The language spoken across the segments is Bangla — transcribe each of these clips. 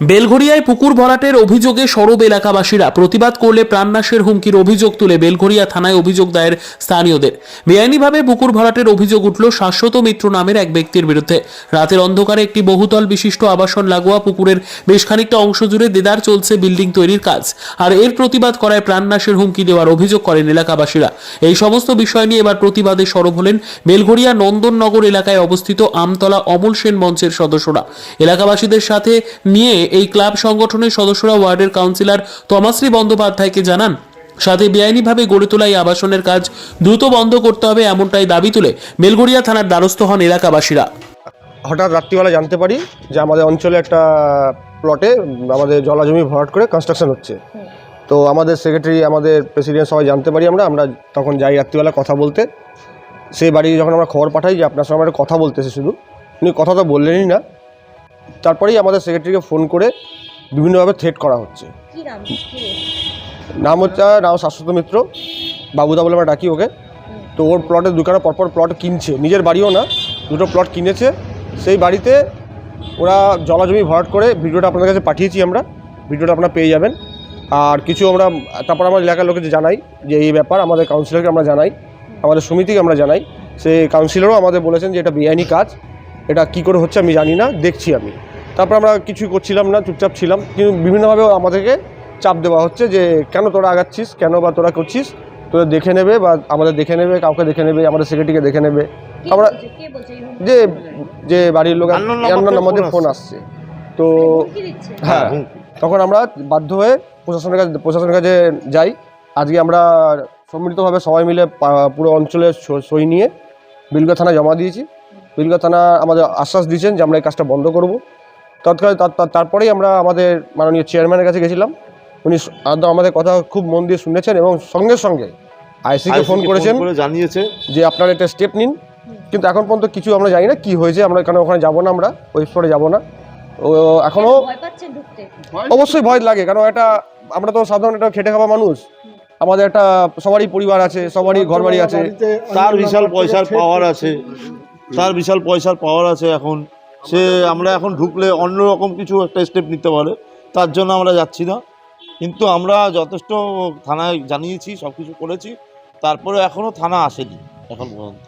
বেলঘরিয়ায় পুকুর ভরাটের অভিযোগে সরব এলাকাবাসীরা প্রতিবাদ করলে প্রাণনাশের হুমকির অভিযোগ তুলে বেলঘরিয়া থানায় অভিযোগ দায়ের স্থানীয়দের। বেআইনিভাবে পুকুর ভরাটের অভিযোগ উঠল শাশ্বত মিত্র নামের এক ব্যক্তির বিরুদ্ধে। রাতের অন্ধকারে একটি বহুতল বিশিষ্ট আবাসন লাগোয়া পুকুরের বেশ খানিকটা অংশ জুড়ে দেদার চলছে বিল্ডিং তৈরির কাজ। আর এর প্রতিবাদ করায় প্রাণনাশের হুমকি দেওয়ার অভিযোগ করেন এলাকাবাসীরা। এই সমস্ত বিষয় নিয়ে এবার প্রতিবাদে সরব হলেন বেলঘরিয়া নন্দননগর এলাকায় অবস্থিত আমতলা অমল সেন মঞ্চের সদস্যরা। এলাকাবাসীদের সাথে নিয়ে এই ক্লাব সংগঠনের সদস্যরা ওয়ার্ডের কাউন্সিলর তমাশ্রী বন্দ্যোপাধ্যায়কে জানান, সাথে বেআইনিভাবে গড়ে তোলা এই আবাসনের কাজ দ্রুত বন্ধ করতে হবে এমনটাই দাবি তুলে বেলঘরিয়া থানার দ্বারস্থ হন এলাকাবাসীরা। হঠাৎ রাত্রিবেলা জানতে পারি যে আমাদের অঞ্চলে একটা প্লটে আমাদের জলাজমি ভরাট করে কনস্ট্রাকশন হচ্ছে। তো আমাদের সেক্রেটারি আমাদের প্রেসিডেন্ট সবাই জানতে পারি আমরা আমরা তখন যাই রাত্রিবেলা কথা বলতে। সেই বাড়ি যখন আমরা খবর পাঠাই যে আপনার সঙ্গে আমরা কথা বলতেছে শুধু। উনি কথা তো বললেনই না। তারপরেই আমাদের সেক্রেটারিকে ফোন করে বিভিন্নভাবে থ্রেট করা হচ্ছে। নাম? হচ্ছে নাম শাশ্বত মিত্র। বাবুদা বলে আমরা ডাকি ওকে। তো ওর প্লটে দুখানা পরপর প্লট কিনছে। নিজের বাড়িও না দুটো প্লট কিনেছে। সেই বাড়িতে ওরা জলাজমি ভরাট করে ভিডিওটা আপনাদের কাছে পাঠিয়েছি আমরা। ভিডিওটা আপনারা পেয়ে যাবেন। আর কিছু আমরা তারপর আমার এলাকার লোকে জানাই যে এই ব্যাপার আমাদের কাউন্সিলরকে আমরা জানাই আমাদের সমিতিকে আমরা জানাই। সেই কাউন্সিলরও আমাদের বলেছেন যে এটা বেআইনি কাজ। এটা কি করে হচ্ছে আমি জানি না দেখছি আমি। তারপর আমরা কিছুই করছিলাম না চুপচাপ ছিলাম। কিন্তু বিভিন্নভাবে আমাদেরকে চাপ দেওয়া হচ্ছে যে কেন তোরা আগাচ্ছিস কেন বা তোরা করছিস তোরা দেখে নেবে বা আমাদের দেখে নেবে কাউকে দেখে নেবে আমাদের সেক্রেটারিকে দেখে নেবে। আমরা? যে যে বাড়ির লোক phone ফোন আসছে। তো হ্যাঁ তখন আমরা বাধ্য হয়ে প্রশাসনের কাছে প্রশাসনের কাছে যাই। আজকে আমরা সম্মিলিতভাবে সবাই মিলে পুরো অঞ্চলে স- সই নিয়ে বিলগা থানায় জমা দিয়েছি। বিলগা থানা আমাদের আশ্বাস দিয়েছেন যে আমরা এই কাজটা বন্ধ করব। তৎকালে তার- তার- তারপরেই আমরা আমাদের মাননীয় চেয়ারম্যানের কাছে গেছিলাম। উনি আমাদের কথা খুব মন দিয়ে শুনেছেন এবং সঙ্গে সঙ্গে আইসিকে ফোন করেছেন করে জানিয়েছে। যে আপনারা একটা স্টেপ নিন। কিন্তু এখন পর্যন্ত কিছু আমরা জানি না কি হয়েছে। আমরা এখানে ওখানে যাব না আমরা? ওই স্পটে যাব না। ও এখনও ভয় পাচ্ছেন ঢুকতে। অবশ্যই ভয় লাগে। কারণ এটা আমরা তো সাধারণ একটা খেটে খাওয়া মানুষ। আমাদের একটা সবারই পরিবার আছে সবারই ঘর বাড়ি আছে। তার বিশাল পয়সার পাওয়ার আছে। তার বিশাল পয়সার পাওয়ার আছে এখন। সে আমরা এখন ঢুকলে অন্য রকম কিছু একটা স্টেপ নিতে পারে তার জন্য আমরা যাচ্ছি না। কিন্তু আমরা যথেষ্ট থানায় জানিয়েছি সব কিছু করেছি। তারপরে এখনও থানা আসেনি এখন পর্যন্ত।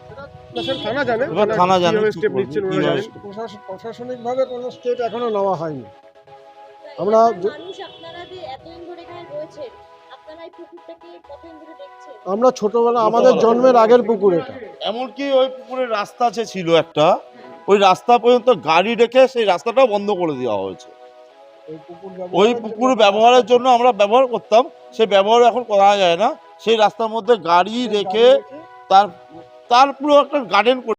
থানা জানে। জানে প্রশাসনিকভাবে কোনো স্টেপ এখনও নেওয়া হয়নি। আমরা আমরা ছোটবেলা আমাদের জন্মের আগের পুকুর এটা। এমনকি ওই পুকুরের রাস্তা যে ছিল একটা ওই রাস্তা পর্যন্ত গাড়ি রেখে সেই রাস্তাটাও বন্ধ করে দেওয়া হয়েছে। ওই পুকুর ব্যবহারের জন্য আমরা ব্যবহার করতাম সে ব্যবহার এখন করা যায় না। সেই রাস্তার মধ্যে গাড়ি রেখে তার তার পুরো একটা গার্ডেন